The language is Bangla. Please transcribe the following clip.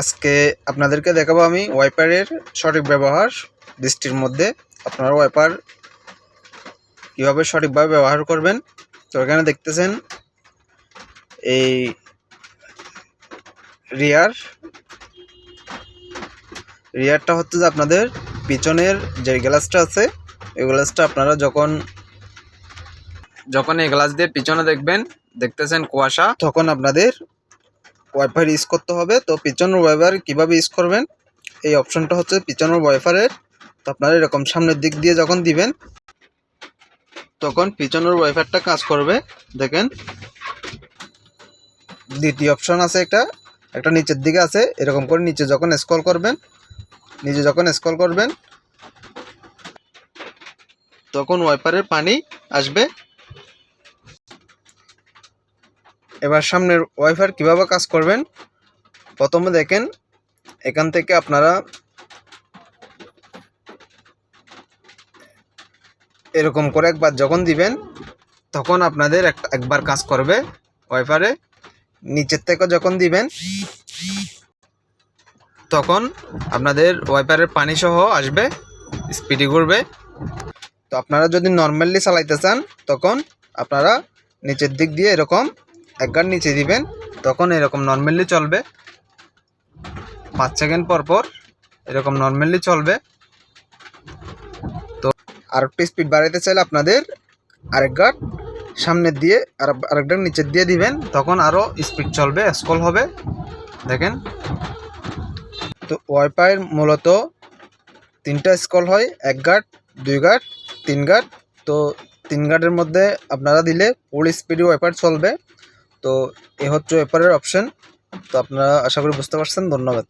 আজকে আপনাদেরকে দেখাবো আমি ওয়াইপারের সঠিক ব্যবহার বৃষ্টির মধ্যে। আপনারা ওয়াইপার কীভাবে সঠিকভাবে ব্যবহার করবেন? তো এখানে দেখতেছেন এই রিয়ার রিয়ারটা হচ্ছে যে আপনাদের পিছনের যে গ্লাসটা আছে, এই গ্লাসটা আপনারা যখন যখন এই গ্লাস দিয়ে পিছনে দেখবেন, দেখতেছেন কুয়াশা, তখন আপনাদের ওয়াইফাই ইউজ করতে হবে। তো পিছনের ওয়াইফার কীভাবে ইউজ করবেন? এই অপশনটা হচ্ছে পিছনের ওয়াইফারের তো আপনারা এরকম সামনের দিক দিয়ে যখন দিবেন, তখন পিছনের ওয়াইফারটা কাজ করবে। দেখেন। দ্বিতীয় অপশন আছে একটা। একটা নিচের দিকে আছে। এরকম করে নিচে যখন স্ক্রল করবেন, নিচে যখন স্ক্রল করবেন, তখন ওয়াইপারের পানি আসবে। এবার সামনের ওয়াইফার কীভাবে কাজ করবেন? প্রথমে দেখেন, এখান থেকে আপনারা এরকম করে একবার যখন দিবেন, তখন আপনাদের একবার কাজ করবে ওয়াইফারে নিচের থেকে যখন দিবেন, তখন আপনাদের ওয়াইপারের পানি সহ আসবে, স্পিডি ঘুরবে। তো আপনারা যদি নর্মালি চালাইতে চান, তখন আপনারা নিচের দিক দিয়ে এরকম একবার নিচে দিবেন, তখন এরকম নর্মালি চলবে। পাঁচ সেকেন্ড পর পর এরকম নর্মালি চলবে। তো আর একটু স্পিড বাড়াইতে চাইলে আপনাদের আরেক গার্ড সামনের দিয়ে আর আরেকটা নিচের দিয়ে দিবেন, তখন আরও স্পিড চলবে স্কল হবে। দেখেন। তো ওয়াইপাইয়ের মূলত তিনটা স্কল হয় এক গার্ড দুই গার্ড তিন গার্ড তো তিন গার্ডের মধ্যে আপনারা দিলে ফুল স্পিডে ওয়াইপার চলবে। তো এ হচ্ছে ওয়াইপারের অপশন তো আপনারা আশা করি বুঝতে পারছেন। ধন্যবাদ।